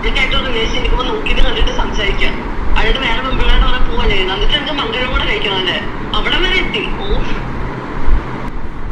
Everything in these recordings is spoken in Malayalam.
പബ്ലിക് ആയിട്ട് ഒരു റിലേഷൻ ഇരിക്കുമ്പോൾ നോക്കിയിട്ട് കണ്ടിട്ട് സംസാരിക്കാം. അയാളുടെ വേറെ പെമ്പിള്ളേരുടെ പറഞ്ഞ പോവല്ലേ? എന്നിട്ട് എനിക്ക് മംഗളം കൂടെ കഴിക്കണമല്ലേ അവിടെ വരെ എത്തി. ഓ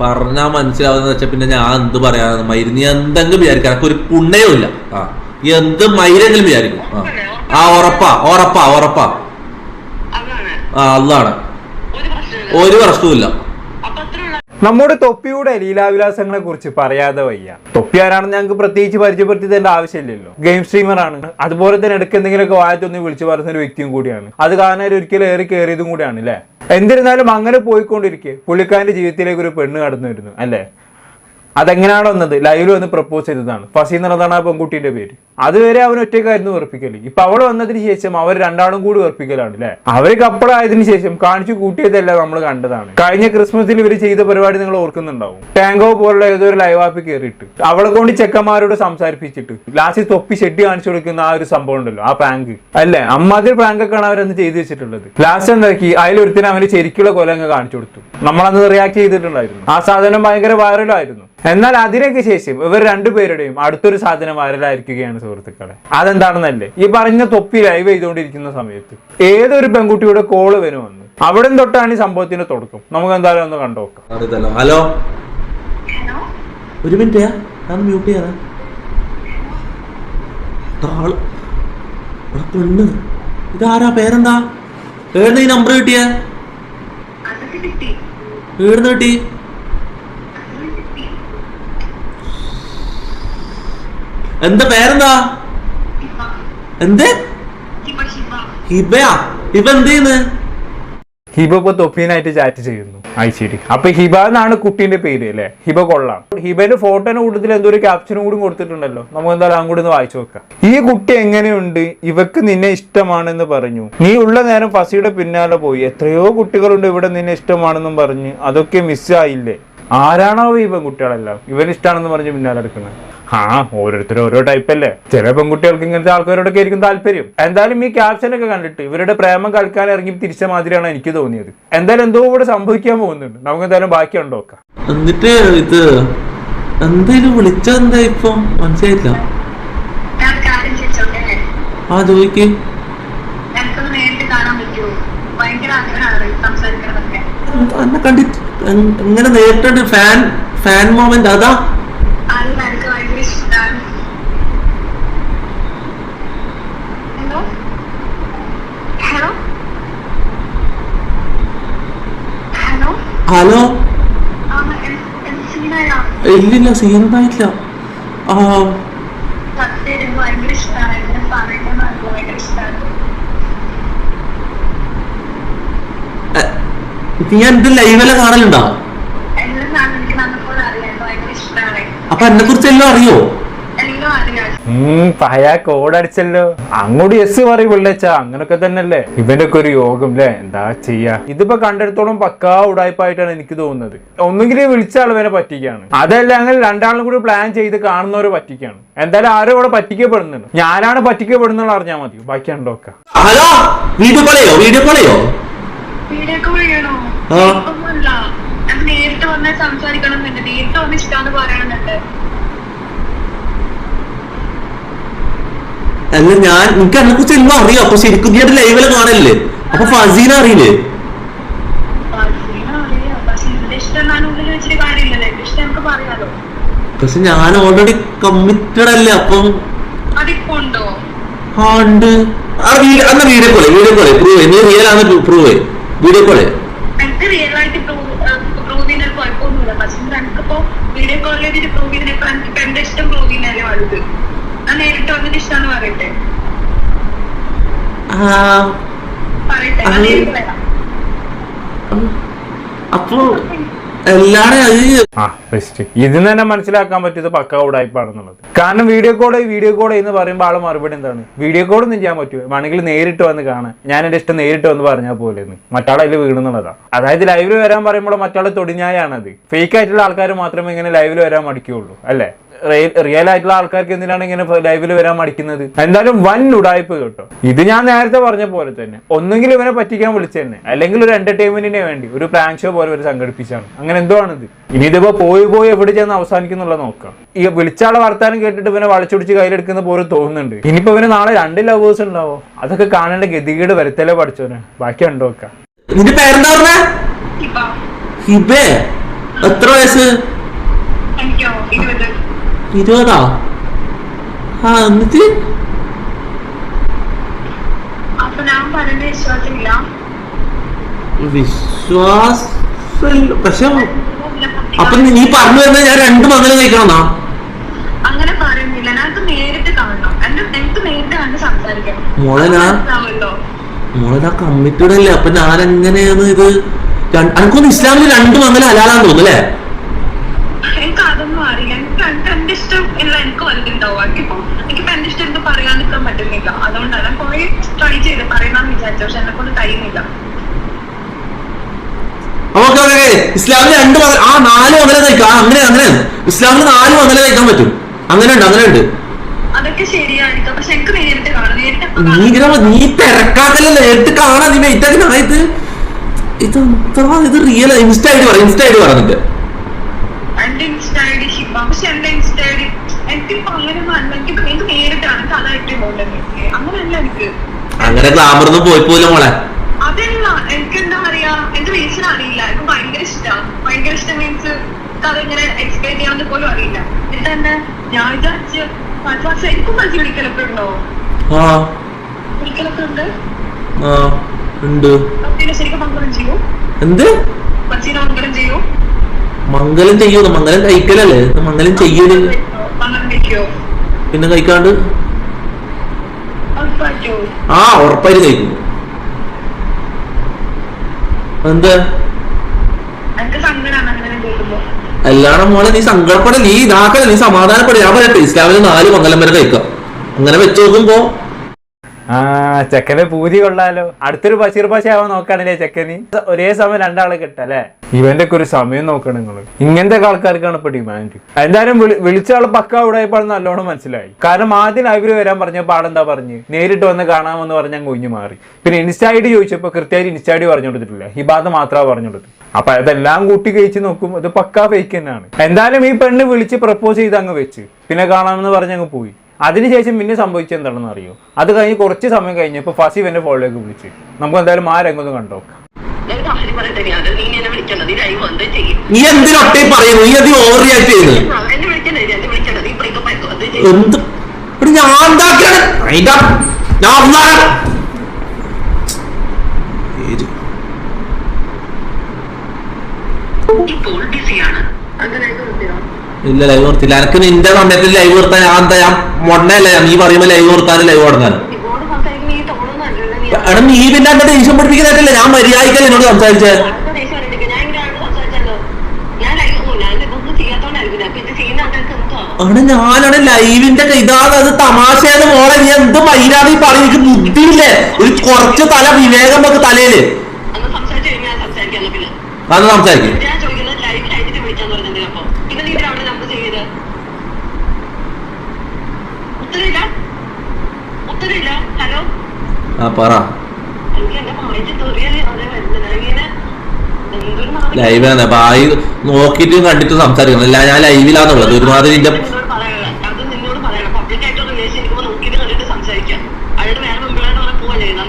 പറഞ്ഞാ മനസ്സിലാവുന്ന വെച്ചാൽ പിന്നെ ഞാൻ എന്ത് പറയാ മയിര് നീ എന്തെങ്കിലും വിചാരിക്കാം. എനക്ക് ഒരു പുണ്യവും ഇല്ല. ആ. നീ എന്ത് മയിരെങ്കിലും വിചാരിക്കും. ആ. ആ ഉറപ്പാ ഉറപ്പാ ഉറപ്പാ. ആ അതാണ് ഒരു പ്രശ്നവും ഇല്ല നമ്മുടെ തൊപ്പിയുടെ ലീലാവിലാസങ്ങളെ കുറിച്ച് പറയാതെ വയ്യ. തൊപ്പി ആരാണെന്ന് ഞങ്ങൾക്ക് പ്രത്യേകിച്ച് പരിചയപ്പെടുത്തിയതിന്റെ ആവശ്യമില്ലല്ലോ. ഗെയിം സ്ട്രീമർ ആണ്. അതുപോലെ തന്നെ ഇടയ്ക്ക് എന്തെങ്കിലുമൊക്കെ വായത്തൊന്ന് വിളിച്ചു പറയുന്ന ഒരു വ്യക്തിയും കൂടിയാണ്. അത് കാണാൻ ഒരിക്കലും ഏറി കയറിയതും കൂടിയാണ് അല്ലേ? എന്നിരുന്നാലും അങ്ങനെ പോയിക്കൊണ്ടിരിക്കെ പുള്ളിക്കാരന്റെ ജീവിതത്തിലേക്ക് ഒരു പെണ്ണ് കടന്നു വരുന്നു അല്ലേ? അതെങ്ങനെയാണോ വന്നത്? ലൈവിൽ വന്ന് പ്രപ്പോസ് ചെയ്തതാണ്. ഫസി എന്നുള്ളതാണ് ആ പെൺകുട്ടിയുടെ പേര്. അതുവരെ അവൻ ഒറ്റയ്ക്കായിരുന്നു വെറുപ്പിക്കൽ ഇപ്പൊ അവൾ വന്നതിന് ശേഷം അവർ രണ്ടാളും കൂടി വെറുപ്പിക്കലാണ് അല്ലെ അവർ കപ്പളായതിനു ശേഷം കാണിച്ചു കൂട്ടിയതല്ല നമ്മൾ കണ്ടതാണ്. കഴിഞ്ഞ ക്രിസ്മസിൽ ഇവർ ചെയ്ത പരിപാടി നിങ്ങൾ ഓർക്കുന്നുണ്ടാവും. ടാങ്കോ പോലുള്ള ഏതോ ഒരു ലൈവ് ആപ്പിൽ കയറിയിട്ട് അവളെ കൊണ്ട് ചെക്കന്മാരോട് സംസാരിപ്പിച്ചിട്ട്. ലാസ്റ്റ് തൊപ്പി ഷെഡ്ഡി കാണിച്ചു കൊടുക്കുന്ന ആ ഒരു സംഭവം ഉണ്ടല്ലോ ആ പ്രാങ്ക് അല്ലേ? അമ്മാതിരി പ്രാങ്കൊക്കെയാണ് അവരന്ന് ചെയ്തു വെച്ചിട്ടുള്ളത്. ലാസ്റ്റ് എന്താക്കി? അതിലൊരുത്തിന് അവന് ശരിക്കുള്ള കൊലങ്ങ് കാണിച്ചു കൊടുത്തു. നമ്മളന്ന് റിയാക്ട് ചെയ്തിട്ടുണ്ടായിരുന്നു. ആ സാധനം ഭയങ്കര വൈറലായിരുന്നു എന്നാൽ അതിനൊക്കെ ശേഷം ഇവർ രണ്ടുപേരുടെയും അടുത്തൊരു സാധനം വൈറലായിരിക്കുകയാണ് സുഹൃത്തുക്കളെ. അതെന്താണെന്നല്ലേ? ഈ പറഞ്ഞ തൊപ്പി ലൈവ് ചെയ്തുകൊണ്ടിരിക്കുന്ന സമയത്ത് ഏതൊരു പെൺകുട്ടിയുടെ കോൾ വരുമെന്ന്. വന്നു അവിടെ തൊട്ടാണ് ഈ സംഭവത്തിന്റെ തുടക്കം. നമുക്ക് എന്തായാലും ഒന്ന് കണ്ടുനോക്കാം ഹലോ? ഒരു മിനിറ്റ് ഞാൻ മ്യൂട്ട് ചെയ്യാനാ. പെണ്ണ്. ഇതാരാ? പേരെന്താ? ഏടുന്ന ഈ നമ്പർ കിട്ടിയ? ഏടുന്ന് കിട്ടി? എന്താ പേരെന്താ? എന്ത്? ഹിബ ഹിബ. ഹിബയാ. ഹിബ എന്ത് ചെയ്യുന്നു? ഹിബ ഇപ്പൊ തൊപ്പീനായിട്ട് ചാറ്റ് ചെയ്യുന്നു. അത് ശരി അപ്പൊ ഹിബ എന്നാണ് കുട്ടീന്റെ പേര് അല്ലെ? ഹിബ കൊള്ളാം. ഹിബന്റെ ഫോട്ടോന്റെ കൂട്ടത്തിൽ എന്തോ ഒരു ക്യാപ്ഷനും കൂടി കൊടുത്തിട്ടുണ്ടല്ലോ. നമുക്ക് എന്തായാലും അങ്ങോട്ട് ഒന്ന് വായിച്ചു നോക്കാം. ഈ കുട്ടി എങ്ങനെയുണ്ട്? ഇവക്ക് നിന്നെ ഇഷ്ടമാണെന്ന് പറഞ്ഞു. നീ ഉള്ള നേരം ഫസിയുടെ പിന്നാലെ പോയി. എത്രയോ കുട്ടികളുണ്ട് ഇവിടെ നിന്നെ ഇഷ്ടമാണെന്നും പറഞ്ഞ്. അതൊക്കെ മിസ്സായില്ലേ ആരാണോ ഈ കുട്ടികളെല്ലാം ഇവൻ ഇഷ്ടമാണെന്ന് പറഞ്ഞ് പിന്നാലെ എടുക്കുന്നത് ആ ഓരോരുത്തരും ഓരോ ടൈപ്പ് അല്ലേ? ചില പെൺകുട്ടികൾക്ക് ഇങ്ങനത്തെ ആൾക്കാരോടൊക്കെ ആയിരിക്കും താല്പര്യം. എന്തായാലും ഈ ക്യാപ്ഷനൊക്കെ കണ്ടിട്ട് ഇവരുടെ പ്രേമം കളിക്കാൻ ഇറങ്ങി തിരിച്ച മാതിരിയാണ് എനിക്ക് തോന്നിയത്. എന്തായാലും എന്തോ ഇവിടെ സംഭവിക്കാൻ പോകുന്നുണ്ട്. നമുക്ക് എന്തായാലും ബാക്കി ഉണ്ടോക്കാം എന്നിട്ട് ഇത് എന്തേലും വിളിച്ചെന്താ ഇപ്പൊ? മനസ്സിലായില്ല ആ ചോദിക്ക് എന്നെ കണ്ടിട്ട് എങ്- എങ്ങനെ നേരിട്ടുണ്ട് ഫാൻ ഫാൻ മൊമെന്റ് അതാ അത് എനിക്ക് ഭയങ്കര ഇഷ്ടമാണ് ഹലോ ഹലോ ഹലോ ഇല്ലില്ല സീനുണ്ടായിട്ടില്ല ആ. നീ എന്റെ ലൈവെല്ലാം കാണലുണ്ടോ? അപ്പൊ എന്നെ കുറിച്ച് എല്ലാം അറിയോ? അറിയാം കോടടിച്ചല്ലോ അങ്ങോട്ട് എസ് പറയും പിള്ളേച്ച അങ്ങനൊക്കെ തന്നെയല്ലേ? ഇവന്റെ ഒക്കെ ഒരു യോഗം അല്ലേ എന്താ ചെയ്യാ? ഇതിപ്പോ കണ്ടെടുത്തോളം പക്കാ ഉടായ്പായിട്ടാണ് എനിക്ക് തോന്നുന്നത്. ഒന്നുകിൽ വിളിച്ച ആളുവരെ പറ്റിക്കാണ്. അതല്ല അങ്ങനെ രണ്ടാളും കൂടി പ്ലാൻ ചെയ്ത് കാണുന്നവരെ പറ്റിക്കാണ്. എന്തായാലും ആരും ഇവിടെ പറ്റിക്കപ്പെടുന്നുണ്ട്. ഞാനാണ് പറ്റിക്കപ്പെടുന്നുള്ള അറിഞ്ഞാൽ മതി. ബാക്കി ഉണ്ടോക്ക ഹലോ വീഡിയോ കോളെയോ വീഡിയോ കോളെയോ വീഡിയോ കോൾ ചെയ്യണോ ആ. ഒന്നുമില്ല. നേരിട്ട് വന്ന് സംസാരിക്കണം നേരിട്ട് വന്ന് ഇഷ്ടമാണെന്ന് പറയണമെന്നുണ്ട് അല്ല ഞാൻ എനിക്ക് അതിനെ കുറിച്ച് എല്ലാം അറിയാം. അപ്പൊ ശരിക്കും നീ ലൈവിൽ കാണല്ലേ? അപ്പൊ ഫസീന അറിയില്ലേ. പക്ഷെ ഞാൻ ഓൾറെഡി കമ്മിറ്റഡ് അല്ലേ? അപ്പം ഉണ്ടോ? വീഡിയോ അന്ന വീഡിയോ കോളേ വീഡിയോ കോളേ. പ്രൂവ് നീ റിയൽ ആണ് പ്രൂവ്. വീഡിയോ കോളേ. റിയൽ ആയിട്ട് പ്രൂവ് വീഡിയോ ചെയ്തിട്ട് പ്രൂവ് ചെയ്യുന്നതിപ്പോ എനിക്ക് എന്റെ ഇഷ്ടം പ്രൂവ് ചെയ്യുന്നതല്ലേ വലുത് നേരിട്ട് പറയട്ടെ? അപ്പൊ ഇതിന് തന്നെ മനസ്സിലാക്കാൻ പറ്റിയത് പക്ക ഉടായ്പാണെന്നുള്ളത് കാരണം വീഡിയോ കോൾ വീഡിയോ കോൾ എന്ന് പറയുമ്പോൾ ആൾ മറുപടി എന്താണ്? വീഡിയോ കോൾ ഒന്നും ചെയ്യാൻ പറ്റുമോ വേണമെങ്കിൽ നേരിട്ട് വന്ന് കാണാൻ. ഞാൻ എന്റെ ഇഷ്ടം നേരിട്ട് വന്ന് പറഞ്ഞാൽ പോലെ മറ്റാളെ അതിൽ വീണെന്നുള്ളതാണ് അതായത് ലൈവിൽ വരാൻ പറയുമ്പോൾ മറ്റാളെ തൊടിഞ്ഞായാണത്. ഫേക്ക് ആയിട്ടുള്ള ആൾക്കാർ മാത്രമേ ഇങ്ങനെ ലൈവിൽ വരാൻ മടിക്കുകയുള്ളൂ അല്ലേ? റിയൽ ആയിട്ടുള്ള ആൾക്കാർക്ക് എന്തിനാണ് ഇങ്ങനെ ലൈവിൽ വരാൻ മടിക്കുന്നത്? എന്തായാലും വൻ ഉടായ്പ കേട്ടോ. ഇത് ഞാൻ നേരത്തെ പറഞ്ഞ പോലെ തന്നെ. ഒന്നെങ്കിൽ ഇവനെ പറ്റിക്കാൻ വിളിച്ചു തന്നെ അല്ലെങ്കിൽ ഒരു എന്റർടൈൻമെന്റിന് വേണ്ടി ഒരു പ്രാങ്ക് ഷോ പോലെ ഇവർ സംഘടിപ്പിച്ചാണ്. അങ്ങനെ എന്തോ ആണിത് ഇനി ഇതിപ്പോ പോയി പോയി എവിടെ ചെന്ന് അവസാനിക്കുന്നുള്ള നോക്കാം. ഈ വിളിച്ചാളെ വർത്താനം കേട്ടിട്ട് ഇവനെ വളച്ചൊടിച്ച് കയ്യിലെടുക്കുന്ന പോലെ തോന്നുന്നുണ്ട്. ഇനിയിപ്പോ ഇവന് നാളെ രണ്ട് ലവേഴ്സ് ഉണ്ടാവോ? അതൊക്കെ കാണേണ്ട ഗതികേട് വരുത്തലേ പഠിച്ചോനെ ബാക്കി ഉണ്ടോക്കാം നിന്റെ പേരെന്താ ഹിബേ. എത്ര വയസ്സ്? ഇരുപതാ? ആ എന്നിട്ട്? വിശ്വാസം പക്ഷെ അപ്പൊ നീ പറഞ്ഞു തന്നെ ഞാൻ രണ്ട് മംഗലം കഴിക്കണമെന്നാ അങ്ങനെ പറയുന്നില്ല. ഞങ്ങൾക്ക് നേരിട്ട് കാണണം. എന്റെ എനിക്ക് നേരിട്ട് കണ്ട് സംസാരിക്കണം. മോളെ ഞാൻ മനസ്സിലാവുമല്ലോ. മോളെ ഞാൻ കമ്മിറ്റഡ് അല്ലേ അപ്പൊ ഞാൻ എങ്ങനെയാണ് ഇത് എനിക്കൊന്ന് ഇസ്ലാമിൽ രണ്ട് മംഗലം അലാലാന്ന് തോന്നുന്നു അല്ലേ എനിക്ക് അതൊന്നും അറിയില്ല എനിക്ക് എനിക്ക് എന്റെ ഇഷ്ടം ഇല്ല എനിക്ക് വലുതുണ്ടാവും എനിക്കിപ്പോ എനിക്കിപ്പോ എന്റെ ഇഷ്ടം എനിക്ക് പറയാൻ നിൽക്കാൻ പറ്റുന്നില്ല അതുകൊണ്ടാണ് ഞാൻ കുറെ ട്രൈ ചെയ്ത് പറയണമെന്ന് വിചാരിച്ചു. പക്ഷെ എന്നെ കൊണ്ട് കഴിയുന്നില്ല. ഓക്കെ ഓക്കെ ഇസ്ലാമിൽ രണ്ട് മകൻ ആ നാല് മകനെ തയ്ക്കാം അങ്ങനെ അങ്ങനെ. ഇസ്ലാമിൽ നാല് മകനെ തയ്ക്കാൻ പറ്റും. അങ്ങനെ ഉണ്ട് അങ്ങനെ ഉണ്ട്. അതൊക്കെ ശരിയായിരിക്കും. പക്ഷെ എനിക്ക് നേരിട്ട് കാണാം നേരിട്ട് നീ തിരക്കാക്കല്ലേ നേരിട്ട് കാണാൻ നീ വെയിറ്റ് ആക്കി. ഇത് ഇത് റിയൽ ഇൻസ്റ്റ ഐഡി പറ ഇൻസ്റ്റ ഐഡി ഡി പറഞ്ഞിട്ട് എന്റെ ഇൻസ്റ്റ ഐ ഡി ഷിബ പക്ഷെ എന്റെ ഇൻസ്റ്റ ഐ ഡി എനിക്കിപ്പോ അങ്ങനെ അല്ല. എനിക്ക് എനിക്ക് നേരിട്ടാണ് കഥ ആയിട്ട് പോകുന്നത് അങ്ങനെയല്ല എനിക്ക്. അങ്ങനെ ഗ്ലാമറൊന്നും പോയി പോലും മോളെ. അതല്ല എനിക്ക് എന്താ പറയാ? എന്റെ റീസൺ അറിയില്ല. എനിക്ക് ഭയങ്കര ഇഷ്ടമാണ് ഭയങ്കര ഇഷ്ടം മീൻസ് അതെങ്ങനെ എക്സ്പ്ലെയിൻ ചെയ്യാമെന്ന് പോലും അറിയില്ല. എന്നിട്ട് തന്നെ ഞാൻ വിചാരിച്ച് പത്ത് വർഷം എനിക്കും മനസ്സിൽ വിളിക്കലൊക്കെ ഉണ്ടോ? ഉണ്ട്? ആ ഉണ്ട്. പിന്നെ ശരിക്കും മംഗലം ചെയ്യൂ? എന്ത്? മംഗലം ചെയ്യൂ? മംഗലം ചെയ്യൂ മംഗലം കഴിക്കലല്ലേ? മംഗലം ചെയ്യൂ പിന്നെ കഴിക്കാണ്ട്. ആ ഉറപ്പായിട്ട് കഴിക്കും എന്ത് അല്ലാണ മോളെ നീ സങ്കടപ്പെട നീ ഇതാക്കല നീ സമാധാനപ്പെടുക ഞാൻ പറയട്ടെ ഇസ്ലാമിൽ നാല് മംഗലം വരെ കഴിക്കാം. അങ്ങനെ വെച്ച് നോക്കുമ്പോ. ആ ചെക്കനെ പൂതി കൊള്ളാലോ. അടുത്തൊരു ബഷീർ ഭാഷ ആവാൻ നോക്കാണല്ലേ ചെക്കന്. ഒരേ സമയം രണ്ടാളെ കിട്ടല്ലേ? ഇവന്റെ ഒക്കെ ഒരു സമയം നോക്കണം നിങ്ങൾ ഇങ്ങനത്തെ ആൾക്കാർക്കാണ് ഇപ്പൊ ഡിമാൻഡ് എന്തായാലും വിളി- വിളിച്ച ആൾ പക്ക അവിടെ നല്ലോണം മനസ്സിലായി. കാരണം ആദ്യം ലൈവിൽ വരാൻ പറഞ്ഞപ്പോ ആളെന്താ പറഞ്ഞ്? നേരിട്ട് വന്ന് കാണാമെന്ന് പറഞ്ഞ് ഞാൻ കൊഞ്ഞു മാറി. പിന്നെ ഇൻസ്റ്റ ഐ ഡി ചോദിച്ചപ്പോ കൃത്യമായിട്ട് ഇൻസ്റ്റ ഐ ഡി പറഞ്ഞു കൊടുത്തിട്ടില്ല. ഈ ബാധ മാത്രമാണ് പറഞ്ഞു കൊടുത്തു അപ്പൊ അതെല്ലാം കൂട്ടി കഴിച്ച് നോക്കും അത് പക്കാ ഫേക്ക് തന്നെയാണ്. എന്തായാലും ഈ പെണ്ണ് വിളിച്ച് പ്രപ്പോസ് ചെയ്ത് അങ്ങ് വെച്ച്. പിന്നെ കാണാമെന്ന് പറഞ്ഞ് അങ്ങ് പോയി. അതിനുശേഷം പിന്നെ സംഭവിച്ചത് എന്താണെന്ന് അറിയോ? അത് കഴിഞ്ഞ് കുറച്ച് സമയം കഴിഞ്ഞപ്പോൾ ഫസി എന്നെ ഫോണിലേക്ക് വിളിച്ച്. നമുക്ക് എന്തായാലും ആ രംഗം ഒന്ന് നീ എന്തിനൊട്ടേ പറയുന്നു? നീ അത് ഓവർ റിയാക്ട് ചെയ്യുന്നു? എന്ത്? ഞാൻ ഞാൻ നിർത്തിയോ? ഇല്ല ലൈവ് നിർത്തില്ല എനിക്ക് നിന്റെ സമയത്ത് ലൈവ് നിർത്താൻ ഞാൻ എന്താ ഞാൻ മൊണ്ണയല്ല നീ പറയുമ്പോ ലൈവ് നിർത്താനും ലൈവ് തുടങ്ങാനും ഇപ്പോഴും സംസാരിക്കുന്ന ഈ തോന്നുന്നല്ലോ നീ എടാ നീ പിന്നെ എന്നെ ദേഷ്യം പഠിപ്പിക്കാനായിട്ടല്ലേ ഞാൻ മര്യാദക്കല്ലേ എന്നോട് സംസാരിച്ചേ? അവിടെ ഞാനാണ് ലൈവിന്റെ ഇതാണ് അത് തമാശയാണ് മോളെ നീ എന്ത് മൈരാണ് ഈ പറയും എനിക്ക് ബുദ്ധിയില്ലേ? ഒരു കുറച്ച് തല വിവേകം വെക്ക് തലയിൽ. സംസാരിക്കും ഞാൻ ചോദിക്കുന്നത് ലൈവിലായിട്ട് വിളിച്ചാന്ന് പറഞ്ഞത് അപ്പൊ പിന്നെ നീ അവിടെ നമ്പർ ചെയ്ത് ഉത്തരവില്ല ഉത്തരവില്ല ഹലോ ആ പറ എനിക്ക് എന്റെ മാറ്റി തെറിയാൽ അതേ വരുന്നത് ഇങ്ങനെ എന്തൊരു മാതിരി- ലൈവാണ് ബായി നോക്കിയിട്ടും കണ്ടിട്ടും സംസാരിക്കണം അല്ല ഞാൻ ലൈവിലാന്നുള്ളത് ഒരുമാതിരി നിന്റെ നിന്നോട് പറയണം. അത് നിന്നോട് പറയണം. Public ആയിട്ട് ഒരു relation ഇരിക്കുമ്പോൾ നോക്കിയിട്ട് കണ്ടിട്ട് സംസാരിക്കാം. അയാളോട് വേറെ പെൺപിള്ളേരുടെ പറ. ലൈവാണ്. അപ്പൊ ആയി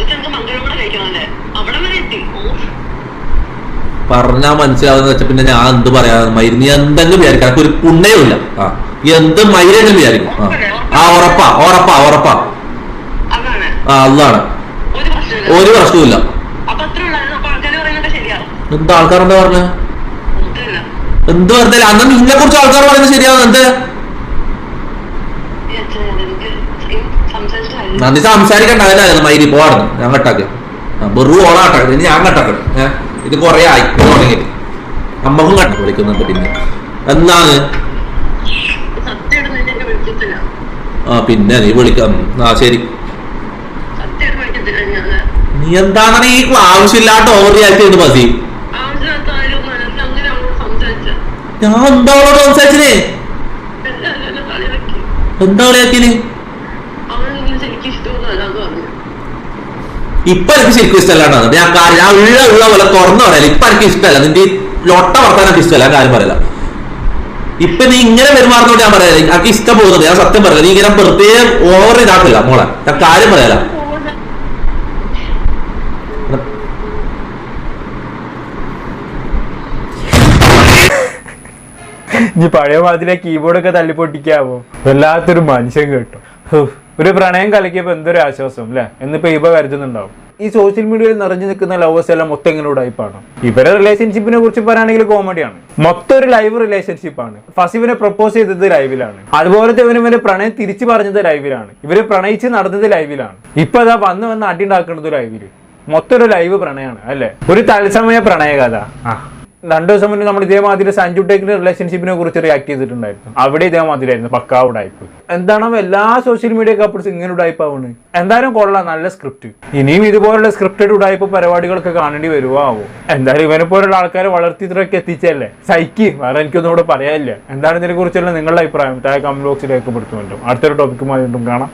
എനിക്ക് മംഗളം സംസാരിക്കണം കഴിക്കണമല്ലേ? ഞാൻ വരെ എത്തി. ഓ, പറഞ്ഞാ മനസ്സിലാവുന്ന വെച്ചാ പിന്നെ ഞാൻ എന്ത് പറയാ മരുന്ന് നീ എന്തെങ്കിലും വിചാരിക്കാം. എനിക്ക് ഒരു പുണ്യവും ഇല്ല. ആ. എന്ത് മൈരെങ്കിലും വിചാരിക്കും. ആ. ആ ഉറപ്പാ ഉറപ്പാ ഉറപ്പാ. ആ അതാണ് ഒരു പ്രശ്നമില്ല. പറയുന്നത് ശരിയാ. എന്താ പറഞ്ഞ? എന്ത് വെറുതെ അന്ന് നിന്നെ കുറിച്ച് ആൾക്കാർ പറയുന്നത് ശരിയാവും. എന്ത്? നന്ദി സംസാരിക്കണ്ട. അതിനായിരുന്നു മൈരി പോവാറുണ്ട് ഞാൻ കട്ടാക്ക്. വെറു ഓളാട്ടാക്ക് ഇനി ഞാൻ കട്ടാക്കണം ഏഹ് ഇത് കൊറേ ആയി. തുടങ്ങി അമ്മക്കും കണ്ടു വിളിക്കുന്നുണ്ട് പിന്നെ. എന്നാണ് ആ പിന്നെ നീ വിളിക്കാം. ആ ശരി. നീ എന്താണ് ഈ ആവശ്യമില്ലാത്ത ഓവർ റിയാക്ട് ചെയ്ത് സംസാരിച്ചത്. ഞാൻ എന്താ അവളോട് സംസാരിച്ചേ എന്താ കളിയാക്കിന് ഇപ്പൊ എനിക്ക് ശരിക്കും ഇഷ്ടമല്ലാണ്ട് ഞാൻ കാര്യം ഞാൻ ഉള്ള ഉള്ള പോലെ തുറന്നു പറയല ഇപ്പൊ എനിക്ക് ഇഷ്ടമല്ല. നിന്റെ ലൊട്ട വർത്താൻ എനിക്ക് ഇഷ്ടമല്ല. ഞാൻ കാര്യം പറയല ഇപ്പൊ നീ ഇങ്ങനെ പെരുമാറുന്നോണ്ട് ഞാൻ പറയാം എനിക്ക് ഇഷ്ടം പോകുന്നുണ്ട്. ഞാൻ സത്യം പറയല നീ ഇങ്ങനെ പ്രത്യേകം ഓവർ ഇതാക്കില്ല മോളെ. ഞാൻ കാര്യം പറയല ഇനി പഴയ മാതിരി കീബോർഡൊക്കെ തല്ലിപ്പൊട്ടിക്കാവോ വല്ലാത്തൊരു മനുഷ്യൻ കേട്ടോ. ഒരു പ്രണയം കലക്കിയപ്പോ എന്തൊരു ആശ്വാസം അല്ലെ? എന്നിപ്പോ ഇവ കരുതുന്നുണ്ടാവും. ഈ സോഷ്യൽ മീഡിയയിൽ നിറഞ്ഞു നിൽക്കുന്ന ലവേഴ്സ് എല്ലാം മൊത്തം ഇങ്ങനെ ടൈപ്പാണ് ഇവരെ റിലേഷൻഷിപ്പിനെ കുറിച്ച് പറയുകയാണെങ്കിൽ കോമഡിയാണ് മൊത്തം ഒരു ലൈവ് ആണ്. ഫസിവിനെ പ്രപ്പോസ് ചെയ്തത് ലൈവിലാണ് അതുപോലത്തെ ഇവന് ഇവന്റെ പ്രണയം തിരിച്ചു പറഞ്ഞത് ലൈവിലാണ് ഇവർ പ്രണയിച്ച് നടന്നത് ലൈവിലാണ് ഇപ്പൊ അതാ വന്ന് വന്ന് അടി ഉണ്ടാക്കുന്നത് ലൈവിൽ മൊത്തം ഒരു ലൈവ് പ്രണയമാണ് അല്ലെ? ഒരു തത്സമയ പ്രണയ കഥ ആ. രണ്ടു ദിവസം മുന്നേ നമ്മൾ ഇതേമാതിരി സഞ്ജു ടേക്കിന്റെ റിലേഷൻഷിപ്പിനെ കുറിച്ച് റിയാക്ട് ചെയ്തിട്ടുണ്ടായിരുന്നു. അവിടെ ഇതേമാതിരിയായിരുന്നു പക്കാ ഉടായ്പ് എന്താണ് എല്ലാ സോഷ്യൽ മീഡിയ കപ്പിൾസ് ഇങ്ങനെ ഉടായ്പ ആവുന്നത്? എന്തായാലും കൊള്ളാം നല്ല സ്ക്രിപ്റ്റ് ഇനിയും ഇതുപോലുള്ള സ്ക്രിപ്റ്റഡ് ഉടായ്പ പരിപാടികളൊക്കെ കാണേണ്ടി വരുവാവോ? എന്തായാലും ഇവനെ പോലുള്ള ആൾക്കാരെ വളർത്തി ഇത്രയൊക്കെ എത്തിച്ചല്ലേ? സൈക്ക് വേറെ എനിക്കൊന്നും ഇവിടെ പറയാനില്ല. എന്താണ് ഇതിനെ കുറിച്ചുള്ള നിങ്ങളുടെ അഭിപ്രായം? താഴെ കമന്റ് ബോക്സിൽ രേഖപ്പെടുത്തുമല്ലോ അടുത്തൊരു ടോപ്പിക്കുമായി വീണ്ടും കാണാം.